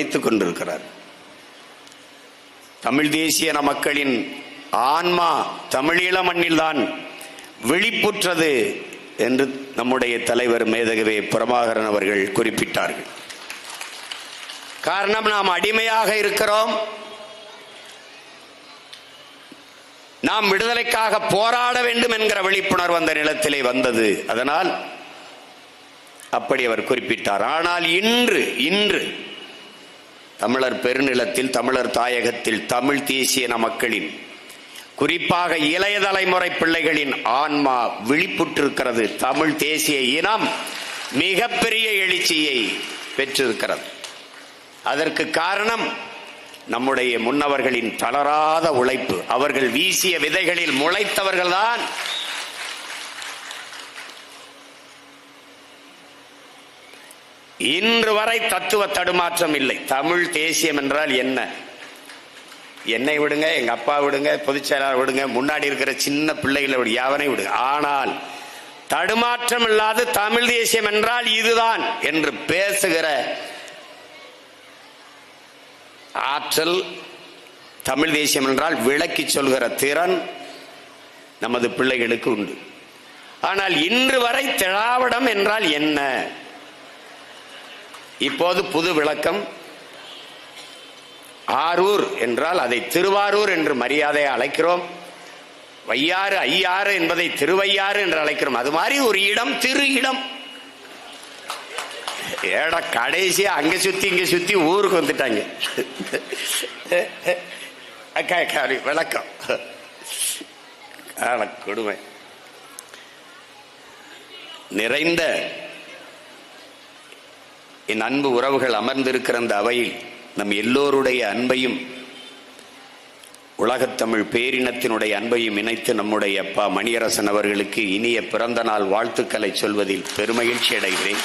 நினைத்துக் கொண்டிருக்கிறார். தமிழ் தேசிய மக்களின் ஆன்மா தமிழீழ மண்ணில்தான் வெளிப்புற்றது என்று நம்முடைய தலைவர் மேதகவே பிரபாகரன் அவர்கள் குறிப்பிட்டார்கள். காரணம் நாம் அடிமையாக இருக்கிறோம். நாம் விடுதலைக்காக போராட வேண்டும் என்கிற விழிப்புணர்வு அந்த நிலத்திலே வந்தது. அதனால் அப்படி அவர் குறிப்பிட்டார். ஆனால் இன்று இன்று தமிழர் பெருநிலத்தில் தமிழர் தாயகத்தில் தமிழ் தேசிய மக்களின் குறிப்பாக இளைய தலைமுறை பிள்ளைகளின் ஆன்மா விழிப்புற்றிருக்கிறது. தமிழ் தேசிய இனம் மிகப்பெரிய எழுச்சியை பெற்றிருக்கிறது. அதற்கு காரணம் நம்முடைய முன்னவர்களின் தளராத உழைப்பு. அவர்கள் வீசிய விதைகளில் முளைத்தவர்கள்தான் இன்று வரை தத்துவ தடுமாற்றம் இல்லை. தமிழ் தேசியம் என்றால் என்ன? என்னை விடுங்க எங்க அப்பா விடுங்க பொதுச் செயலாளர் விடுங்க முன்னாடி இருக்கிற சின்ன பிள்ளைகளை விடு யாவனை விடுங்க. ஆனால் தடுமாற்றம் இல்லாத தமிழ் தேசியம் என்றால் இதுதான் என்று பேசுகிற ஆற்றல் தமிழ் தேசியம் என்றால் விளக்கி சொல்கிற திறன் நமது பிள்ளைகளுக்கு உண்டு. ஆனால் இன்று வரை திராவிடம் என்றால் என்ன? இப்போது புது விளக்கம். ஆரூர் என்றால் அதை திருவாரூர் என்று மரியாதை அழைக்கிறோம். வையாறு ஐயாறு என்பதை திருவையாறு என்று அழைக்கிறோம். அது மாதிரி ஒரு இடம் திரு இடம். ஏட கடைசியா அங்க சுத்தி இங்க சுத்தி ஊருக்கு வந்துட்டாங்க. அக்கா, விளக்கம். கொடுமை. நிறைந்த என் அன்பு உறவுகள் அமர்ந்திருக்கிற அந்த அவையில் நம் எல்லோருடைய அன்பையும் உலகத்தமிழ் பேரினத்தினுடைய அன்பையும் இணைத்து நம்முடைய அப்பா மணியரசன் அவர்களுக்கு இனிய பிறந்த நாள் வாழ்த்துக்களை சொல்வதில் பெருமகிழ்ச்சி அடைகிறேன்